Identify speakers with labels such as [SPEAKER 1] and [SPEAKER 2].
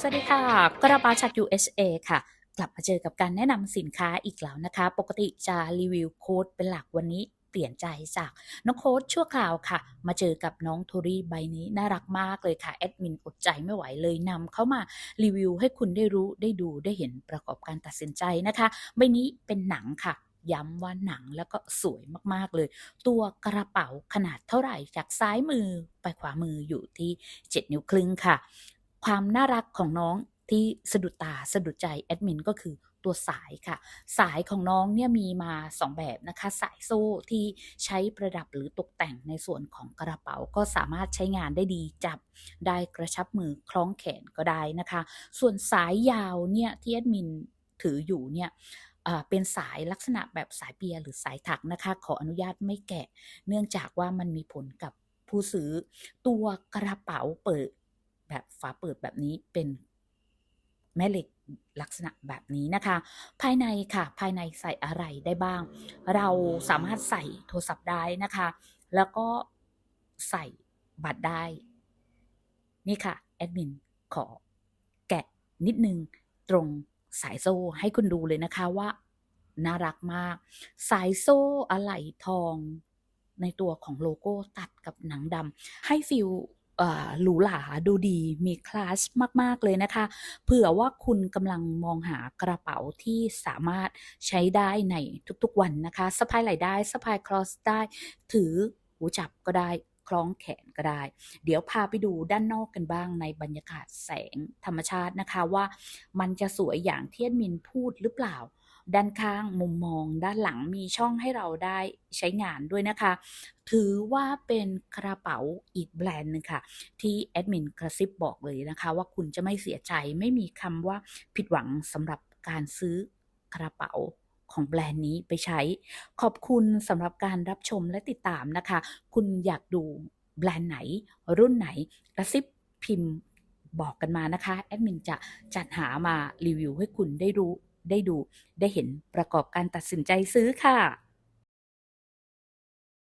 [SPEAKER 1] สวัสดีค่ะ กระเป๋าจาก USA ค่ะ กลับมาเจอกับการแนะนำสินค้าอีกแล้วนะคะ ปกติจะรีวิวโค้ดเป็นหลักวันนี้เปลี่ยนใจจากน้องโค้ดชั่วคราวค่ะ มาเจอกับน้องโทรี่ใบนี้น่ารักมากเลยค่ะ แอดมินอดใจไม่ไหวเลยนำเข้ามารีวิวให้คุณได้รู้ได้ดูได้เห็นประกอบการตัดสินใจนะคะ ใบนี้เป็นหนังค่ะย้ำว่าหนังแล้วก็สวยมากๆเลย ตัวกระเป๋าขนาดเท่าไหร่จากซ้ายมือไปขวามืออยู่ที่ 7 นิ้วครึ่งค่ะ ความน่ารักของน้องที่สะดุดตาสะดุดใจแอดมินก็คือตัวสายค่ะ สายของน้องเนี่ยมีมา 2 แบบนะคะ สายโซ่ที่ใช้ประดับหรือตกแต่งในส่วนของกระเป๋าก็สามารถใช้งานได้ดีจับได้กระชับมือคล้องแขนก็ได้นะคะ ส่วนสายยาวเนี่ยที่แอดมินถืออยู่เนี่ยเป็นสายลักษณะแบบสายเปียร์หรือสายถักนะคะ ขออนุญาตไม่แกะ เนื่องจากว่ามันมีผลกับผู้ซื้อตัวกระเป๋าเปิด แบบฝาเปิดแบบนี้เป็นแม่เหล็กลักษณะแบบนี้นะคะ ภายในค่ะ ภายในใส่อะไรได้บ้าง เราสามารถใส่โทรศัพท์ได้นะคะ แล้วก็ใส่บัตรได้ นี่ค่ะ แอดมินขอแกะนิดนึงตรงสายโซ่ให้คุณดูเลยนะคะว่า น่ารักมาก สายโซ่อะไหล่ทองในตัวของโลโก้ตัดกับหนังดำให้ฟิล หรูหราดูดีมีคลาสมาก ๆ เลยนะคะ เผื่อว่าคุณกำลังมองหากระเป๋าที่สามารถใช้ได้ในทุกๆวันนะคะสะพายไหล่ได้สะพายครอสได้ ถือหูจับก็ได้คล้องแขนก็ได้ เดี๋ยวพาไปดูด้านนอกกันบ้างในบรรยากาศแสงธรรมชาตินะคะว่ามันจะสวยอย่างเที่แอดมินพูดหรือเปล่า ด้านข้างมุมมอง ด้านหลังมีช่องให้เราได้ใช้งานด้วยนะคะ ถือว่าเป็นกระเป๋าอีกแบรนด์หนึงค่ะ ที่แอดมินกระซิบบอกเลยนะคะ ว่าคุณจะไม่เสียใจไม่มีคำว่าผิดหวังสำหรับการซื้อกระเป๋าของแบรนด์นี้ไปใช้ ขอบคุณสำหรับการรับชมและติดตามนะคะ คุณอยากดูแบรนด์ไหน รุ่นไหนกระซิบพิมพ์บอกกันมานะคะ แอดมินจะจัดหามารีวิวให้คุณได้รู้ ได้ดู ได้เห็นประกอบการตัดสินใจซื้อค่ะ